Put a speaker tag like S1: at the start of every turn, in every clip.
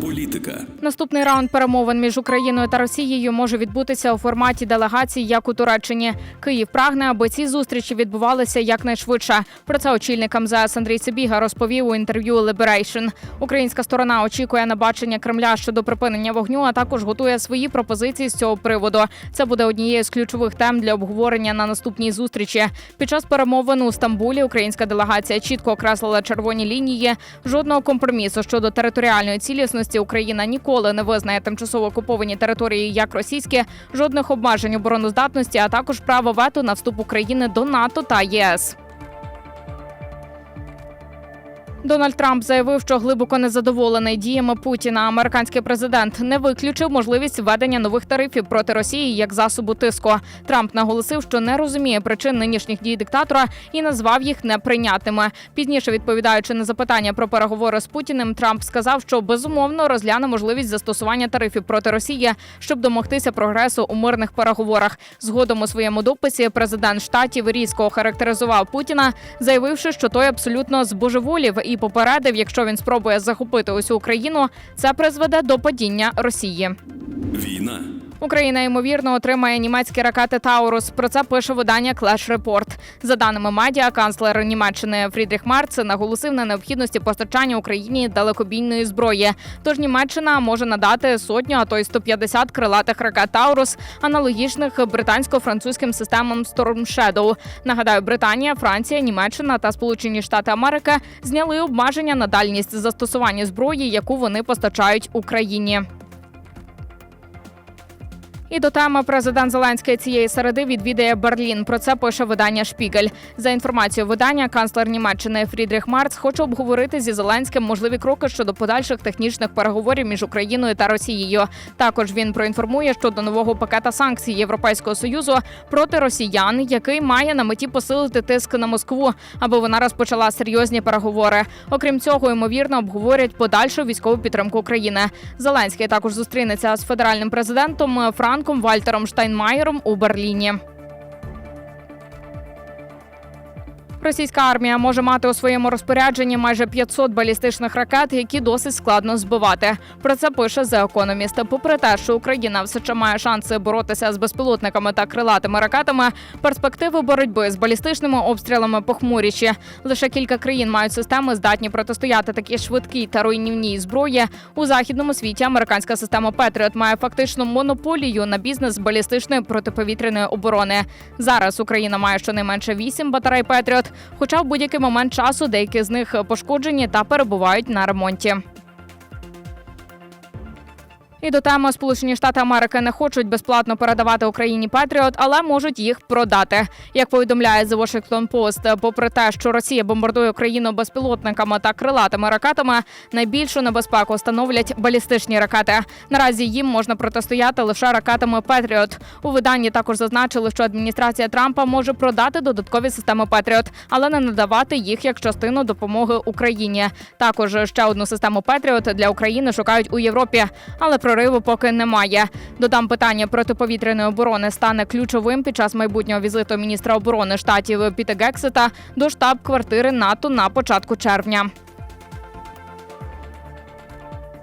S1: Політика.
S2: Наступний раунд перемовин між Україною та Росією може відбутися у форматі делегацій, як у Туреччині. Київ прагне, аби ці зустрічі відбувалися якнайшвидше. Про це очільник МЗС Андрій Сибіга розповів у інтерв'ю Liberation. Українська сторона очікує на бачення Кремля щодо припинення вогню, а також готує свої пропозиції з цього приводу. Це буде однією з ключових тем для обговорення на наступній зустрічі. Під час перемовин у Стамбулі українська делегація чітко окреслила червоні лінії. Жодного компромісу щодо територіальної цілісності Україна ніколи не визнає тимчасово окуповані території як російські, жодних обмежень обороноздатності, а також право вето на вступ України до НАТО та ЄС. Дональд Трамп заявив, що глибоко незадоволений діями Путіна. Американський президент не виключив можливість введення нових тарифів проти Росії як засобу тиску. Трамп наголосив, що не розуміє причин нинішніх дій диктатора і назвав їх неприйнятними. Пізніше, відповідаючи на запитання про переговори з Путіним, Трамп сказав, що безумовно розгляне можливість застосування тарифів проти Росії, щоб домогтися прогресу у мирних переговорах. Згодом у своєму дописі президент штатів різко охарактеризував Путіна, заявивши, що той абсолютно збожеволів і попередив, якщо він спробує захопити усю Україну, це призведе до падіння Росії.
S1: Війна.
S2: Україна ймовірно отримає німецькі ракети Таурус. Про це пише видання Clash Report. За даними медіа, канцлер Німеччини Фрідріх Марц наголосив на необхідності постачання Україні далекобійної зброї. Тож Німеччина може надати сотню, а то й 150 крилатих ракет Таурус, аналогічних британсько-французьким системам Storm Shadow. Нагадаю, Британія, Франція, Німеччина та Сполучені Штати Америки зняли обмеження на дальність застосування зброї, яку вони постачають Україні. І до теми президент Зеленський цієї середи відвідає Берлін. Про це пише видання Шпігель. За інформацією видання, канцлер Німеччини Фрідріх Марц хоче обговорити зі Зеленським можливі кроки щодо подальших технічних переговорів між Україною та Росією. Також він проінформує щодо нового пакета санкцій Європейського союзу проти росіян, який має на меті посилити тиск на Москву, аби вона розпочала серйозні переговори. Окрім цього, ймовірно, обговорять подальшу військову підтримку України. Зеленський також зустрінеться з федеральним президентом Франком Вальтером Штайнмаєром у Берліні. Російська армія може мати у своєму розпорядженні майже 500 балістичних ракет, які досить складно збивати. Про це пише The Economist. Попри те, що Україна все ще має шанси боротися з безпілотниками та крилатими ракетами, перспективи боротьби з балістичними обстрілами похмуріші. Лише кілька країн мають системи, здатні протистояти такій швидкій та руйнівній зброї. У західному світі американська система Петріот має фактично монополію на бізнес з балістичної протиповітряної оборони. Зараз Україна має щонайменше 8 батарей Петріот, хоча в будь-який момент часу деякі з них пошкоджені та перебувають на ремонті. І до теми Сполучені Штати Америки не хочуть безплатно передавати Україні Петріот, але можуть їх продати. Як повідомляє The Washington Post, попри те, що Росія бомбардує Україну безпілотниками та крилатими ракетами, найбільшу небезпеку становлять балістичні ракети. Наразі їм можна протистояти лише ракетами Петріот. У виданні також зазначили, що адміністрація Трампа може продати додаткові системи Петріот, але не надавати їх як частину допомоги Україні. Також ще одну систему Петріот для України шукають у Європі, але прориву поки немає. Додам питання протиповітряної оборони стане ключовим під час майбутнього візиту міністра оборони штатів Піта до штаб-квартири НАТО на початку червня.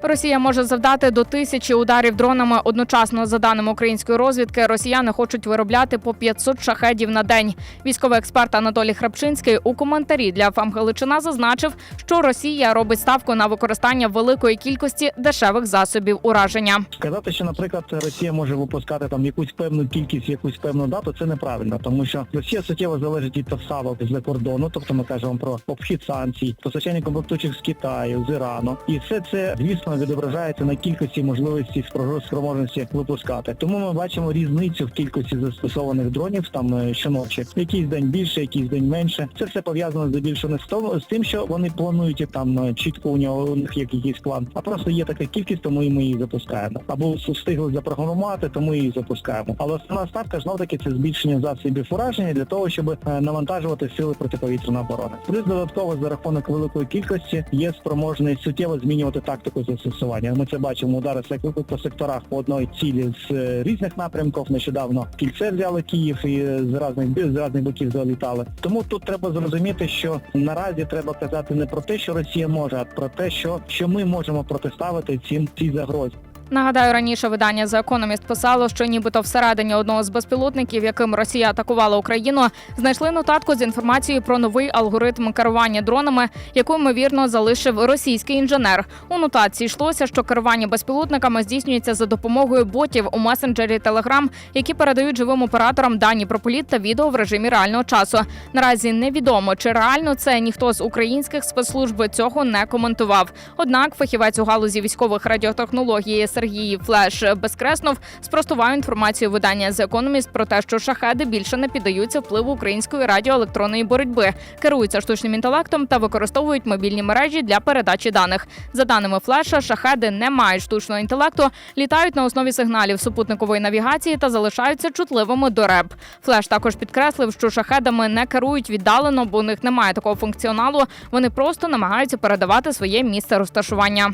S2: Росія може завдати до тисячі ударів дронами одночасно. За даними української розвідки, росіяни хочуть виробляти по 500 шахедів на день. Військовий експерт Анатолій Храпчинський у коментарі для ФАМ Галичина зазначив, що Росія робить ставку на використання великої кількості дешевих засобів ураження.
S3: Сказати, що, наприклад, Росія може випускати там якусь певну кількість, якусь певну дату, це неправильно, тому що Росія суттєво залежить від поставок з-за кордону, тобто ми кажемо про обхід санкцій, постачання комплектуючих з Китаю, з Ірану, і все це, звісно, відображається на кількості можливості спро- спроможності випускати. Тому ми бачимо різницю в кількості застосованих дронів там е, щоночі. Якийсь день більше, якийсь день менше. Це все пов'язано здебільшого не з тому, з тим, що вони планують і там е, чітко у нього у них є якийсь план, а просто є така кількість, тому і ми її запускаємо. Або встигли запрограмувати, тому її запускаємо. Але основна ставка знов таки це збільшення засобів ураження для того, щоб е, навантажувати сили протиповітряної оборони. Плюс додатково за рахунок великої кількості є спроможність суттєво змінювати тактику застосування. Ми це бачимо удари по секторах по одної цілі з е, різних напрямків. Нещодавно кільце взяли Київ і з різних з різних боків залітали. Тому тут треба зрозуміти, що наразі треба казати не про те, що Росія може, а про те, що, що ми можемо протиставити цим цій загрозі.
S2: Нагадаю, раніше видання The Economist писало, що нібито всередині одного з безпілотників, яким Росія атакувала Україну, знайшли нотатку з інформацією про новий алгоритм керування дронами, яку ймовірно залишив російський інженер. У нотації йшлося, що керування безпілотниками здійснюється за допомогою ботів у месенджері Telegram, які передають живим операторам дані про політ та відео в режимі реального часу. Наразі невідомо, чи реально це ніхто з українських спецслужб цього не коментував. Однак фахівець у галузі військових радіотехнологій Сергій Флеш Безкреснов спростував інформацію видання The Economist про те, що шахеди більше не піддаються впливу української радіоелектронної боротьби, керуються штучним інтелектом та використовують мобільні мережі для передачі даних. За даними Флеша, шахеди не мають штучного інтелекту, літають на основі сигналів супутникової навігації та залишаються чутливими до РЕБ. Флеш також підкреслив, що шахедами не керують віддалено, бо у них немає такого функціоналу. Вони просто намагаються передавати своє місце розташування.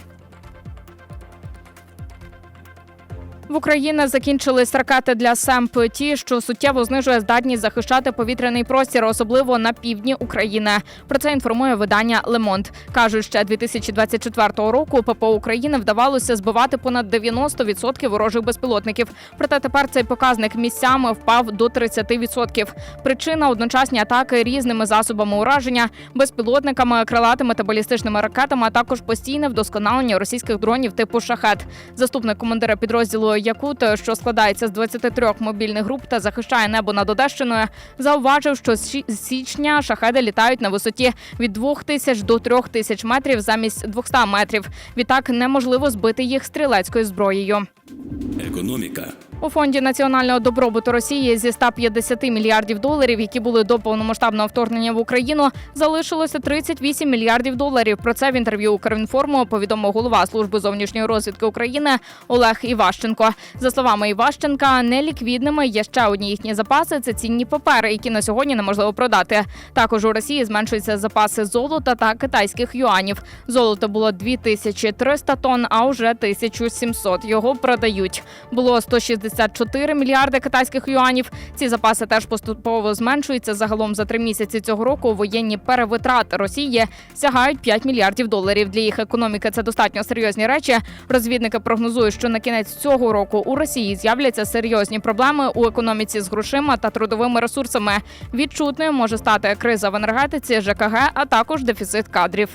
S2: В Україні закінчились ракети для СЕМП, ті, що суттєво знижує здатність захищати повітряний простір, особливо на півдні України. Про це інформує видання Лемонт. кажуть, ще 2024 року ППО України вдавалося збивати понад 90% ворожих безпілотників. Проте тепер цей показник місцями впав до 30%. Причина одночасні атаки різними засобами ураження, безпілотниками, крилатими та балістичними ракетами, а також постійне вдосконалення російських дронів типу шахет. Заступник командира підрозділу Якут, що складається з 23 мобільних груп та захищає небо над Одещиною, зауважив, що з січня шахеди літають на висоті від 2 тисяч до 3 тисяч метрів замість 200 метрів. Відтак неможливо збити їх стрілецькою зброєю.
S1: Економіка.
S2: У фонді національного добробуту Росії зі 150 мільярдів доларів, які були до повномасштабного вторгнення в Україну, залишилося 38 мільярдів доларів. Про це в інтерв'ю Укрінформу повідомив голова служби зовнішньої розвідки України Олег Іващенко. За словами Іващенка, неліквідними є ще одні їхні запаси. Це цінні папери, які на сьогодні неможливо продати. Також у Росії зменшуються запаси золота та китайських юанів. Золото було 2300 тонн, а вже 1700. Його продають. Було 164 мільярди китайських юанів. Ці запаси теж поступово зменшуються. Загалом за три місяці цього року воєнні перевитрати Росії сягають 5 мільярдів доларів. Для їх економіки це достатньо серйозні речі. Розвідники прогнозують, що на кінець цього року у Росії з'являться серйозні проблеми у економіці з грошима та трудовими ресурсами. Відчутною може стати криза в енергетиці, ЖКГ, а також дефіцит кадрів.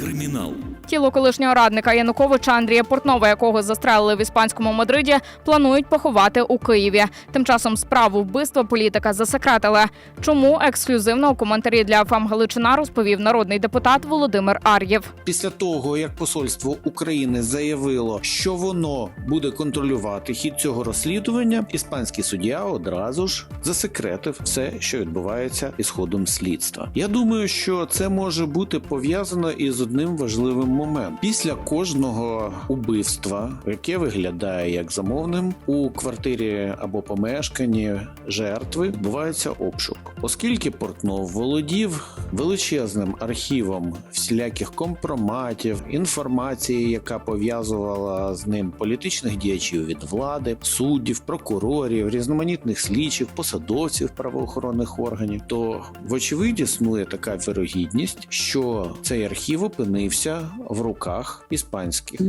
S1: Кримінал.
S2: Тіло колишнього радника Януковича Андрія Портнова, якого застрелили в іспанському Мадриді, планують поховати у Києві. Тим часом справу вбивства політика засекретили. Чому ексклюзивно у коментарі для ФАМ Галичина розповів народний депутат Володимир Ар'єв.
S4: Після того, як посольство України заявило, що воно буде контролювати хід цього розслідування, іспанський суддя одразу ж засекретив все, що відбувається із ходом слідства. Я думаю, що це може бути пов'язано із одним важливим моментом. Після кожного убивства, яке виглядає як замовним, у квартирі або помешканні жертви відбувається обшук, оскільки Портнов володів величезним архівом всіляких компроматів, інформації, яка пов'язувала з ним політичних діячів від влади, суддів, прокурорів, різноманітних слідчих, посадовців правоохоронних органів, то вочевидь існує така вирогідність, що цей архів опинився в руках іспанських.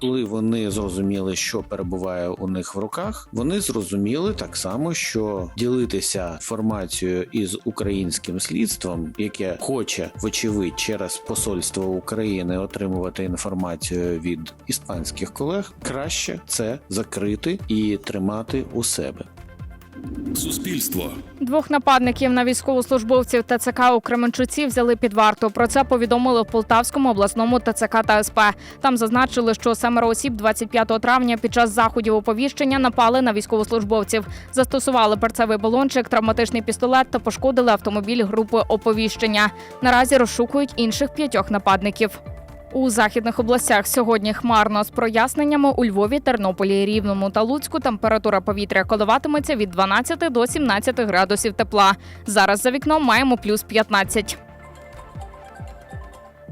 S4: Коли вони зрозуміли, що перебуває у них в руках, вони зрозуміли так само, що ділитися інформацією із українським слідством, яке хоче, вочевидь, через посольство України отримувати інформацію від іспанських колег, краще це закрити і тримати у себе.
S1: Суспільство.
S2: Двох нападників на військовослужбовців ТЦК у Кременчуці взяли під варту. Про це повідомили в Полтавському обласному ТЦК та СП. Там зазначили, що семеро осіб 25 травня під час заходів оповіщення напали на військовослужбовців, застосували перцевий балончик, травматичний пістолет та пошкодили автомобіль групи оповіщення. Наразі розшукують інших п'ятьох нападників. У західних областях сьогодні хмарно з проясненнями у Львові, Тернополі, Рівному та Луцьку температура повітря коливатиметься від 12 до 17 градусів тепла. Зараз за вікном маємо плюс 15.